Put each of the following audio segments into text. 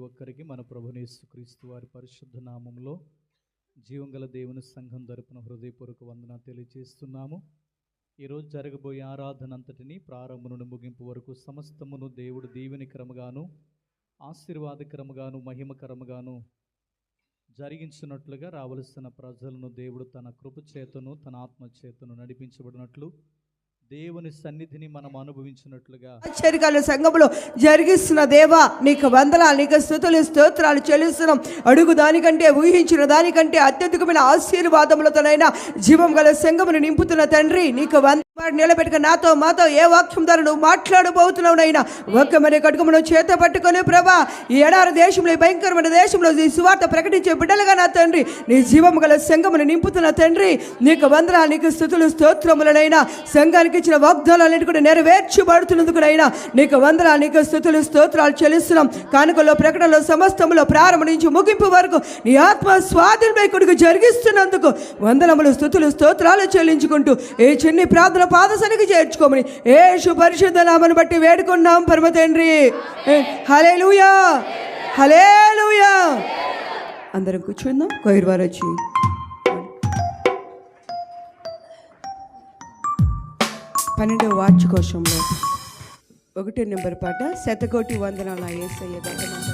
ఒక్కరికి మన ప్రభునేసు క్రీస్తు వారి పరిశుద్ధ నామంలో జీవంగల దేవుని సంఘం తరపున హృదయపూర్వక వందన తెలియజేస్తున్నాము. ఈరోజు జరగబోయే ఆరాధన అంతటిని ప్రారంభం నుండి ముగింపు వరకు సమస్తమును దేవుడు దీవెనికరముగాను ఆశీర్వాదకరముగాను మహిమకరముగాను జరిగించినట్లుగా రావలసిన ప్రజలను దేవుడు తన కృప చేతను తన ఆత్మ చేతను నడిపించబడినట్లు దేవుని సన్నిధిని మనం అనుభవించినట్లుగా ఆశ్చర్యకాల సంఘంలో జరిగిస్తున్న దేవా నీకు వందనాలు నీకు స్థుతులు స్తోత్రాలు చెల్లిస్తున్నాం. అడుగు దానికంటే ఊహించిన దానికంటే అత్యధికమైన ఆశీర్వాదములతోనైనా జీవం గల సంఘమును నింపుతున్న తండ్రి నీకు వంద వాడు నిలబెట్టుక నాతో మాతో ఏ వాక్యం ద్వారా నువ్వు మాట్లాడబోతున్నావు నైనా ఒక్క మరి కడుకుమును చేత పట్టుకొని ప్రభా ఈ ఎడారి దేశంలో ఈ భయంకరమైన దేశంలో ఈ సువార్త ప్రకటించే బిడ్డలుగా నా తండ్రి నీ జీవం గల సంఘమును నింపుతున్న తండ్రి నీకు వందనాలు నీకు స్థుతులు స్తోత్రములనైనా సంఘానికి ఇచ్చిన వాగ్దానాలన్నిటి కూడా నెరవేర్చబడుతున్నందుకునైనా నీకు వందనాలు నీకు స్థుతులు స్తోత్రాలు చెల్లిస్తున్నాం. కానుకల్లో ప్రకటనలో సమస్తములో ప్రారంభం నుంచి ముగింపు వరకు నీ ఆత్మ స్వాధీనమై కొడుకు జరిగిస్తున్నందుకు వందనములు స్థుతులు స్తోత్రాలు చెల్లించుకుంటూ ఏ చిన్ని ప్రార్థన పాదసనికి చేర్చుకోమని. ఏషు పరిశుద్ధ నామను బట్టి వేడుకున్నాం పరమ తండ్రి. హలే ఊయ అందరం కూర్చుందాం. కోయిర్వారు వచ్చి. పన్నెండవ వార్షికోశంలో ఒకటి నెంబర్ పాట శతకోటి వందనాల ఏసయ్య దగ్గర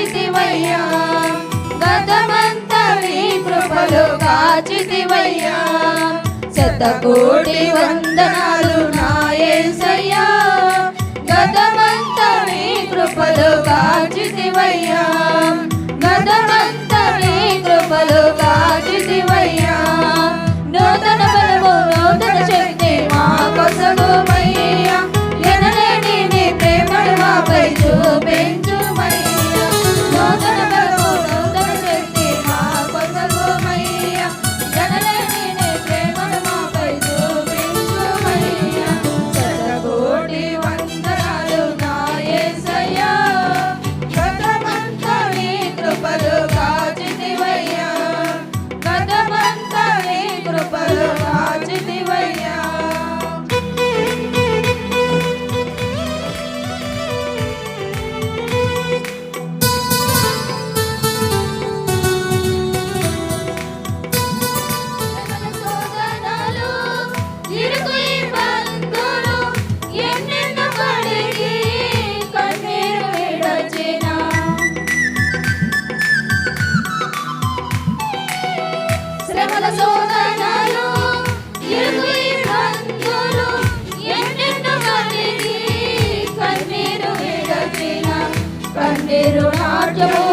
కాచితివయ్యా. గతమంతా నీ కృపలో కాచితివయ్యా. శతకోటి వందనాలు నాయసయ్యా గతమంతా నీ కృపలో కాచితివయ్యా. గతమంతా నీ కృపలో కాచితివయ్యా. నూతన బలము నూతన శక్తి మా కొసగుమయ్యా Yo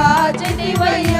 కృపలు కాచినివయ్యా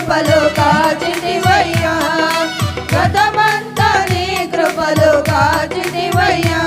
కృపలు కాచితివయ్యా గతమంతా నీ కృపలు కాచితివయ్యా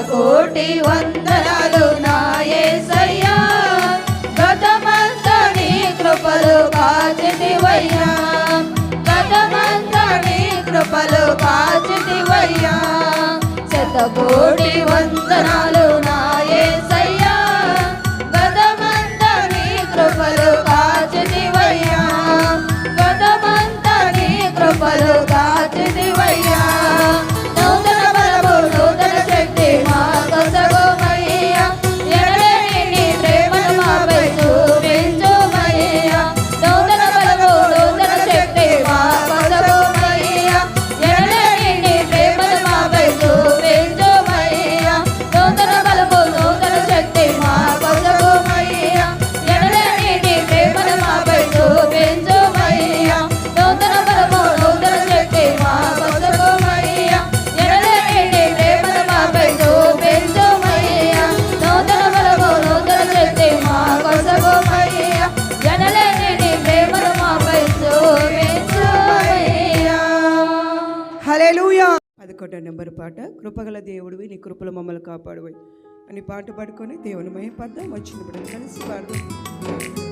కోటి వందనాలు నాయసయ్యా గతమంత నీ కృపలు కాచితివయ్యా. గతమంత నీ కృపలు కాచితివయ్యా. శతకోటి వందనాలు నాయ కాపాడువై అని పాట పాడుకొని దేవుని మహిపద్దాం వచ్చినప్పుడు కలిసి పాడదాం.